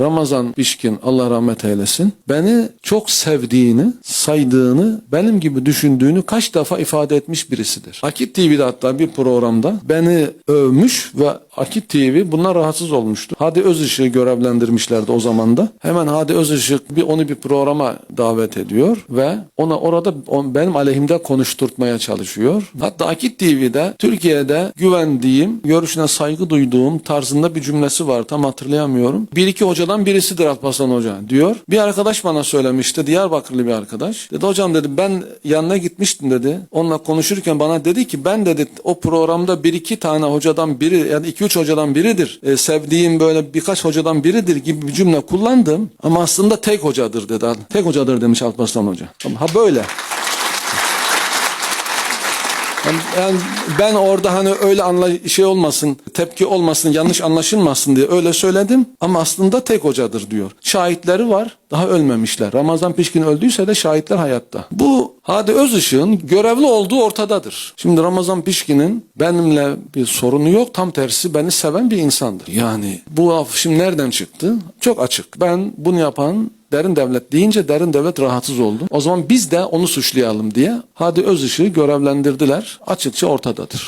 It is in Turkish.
Ramazan Pişkin Allah rahmet eylesin beni çok sevdiğini, saydığını, benim gibi düşündüğünü kaç defa ifade etmiş birisidir. Akit TV'de hatta bir programda beni övmüş ve Akit TV bundan rahatsız olmuştu. Hadi Özışık'ı görevlendirmişlerdi o zaman da. Hemen Hadi Özışık bir onu bir programa davet ediyor ve ona orada benim aleyhimde konuşturtmaya çalışıyor. Hatta Akit TV'de Türkiye'de güvendiğim, görüşüne saygı duyduğum tarzında bir cümlesi var. Tam hatırlayamıyorum. Bir iki hocadan birisidir Alparslan Hoca diyor. Bir arkadaş bana söylemişti. Diyarbakırlı bir arkadaş. Dedi hocam dedi ben yanına gitmiştim dedi. Onunla konuşurken bana dedi ki ben dedi o programda bir iki tane hocadan biri yani iki üç hocadan biridir. E, sevdiğim böyle birkaç hocadan biridir gibi bir cümle kullandım. Ama aslında tek hocadır dedi. Tek hocadır demiş Alparslan Hoca. Ha böyle. Yani, ben orada hani öyle anla şey olmasın, tepki olmasın, yanlış anlaşılmasın diye öyle söyledim ama aslında tek hocadır diyor. Şahitleri var, daha ölmemişler. Ramazan Pişkin öldüyse de şahitler hayatta. Bu Hadi Özışık'ın görevli olduğu ortadadır. Şimdi Ramazan Pişkin'in benimle bir sorunu yok, tam tersi beni seven bir insandır. Yani bu laf şimdi nereden çıktı? Çok açık. Ben bunu yapan derin devlet deyince derin devlet rahatsız oldu. O zaman biz de onu suçlayalım diye Hadi Özışık'ı görevlendirdiler. Açıkça ortadadır.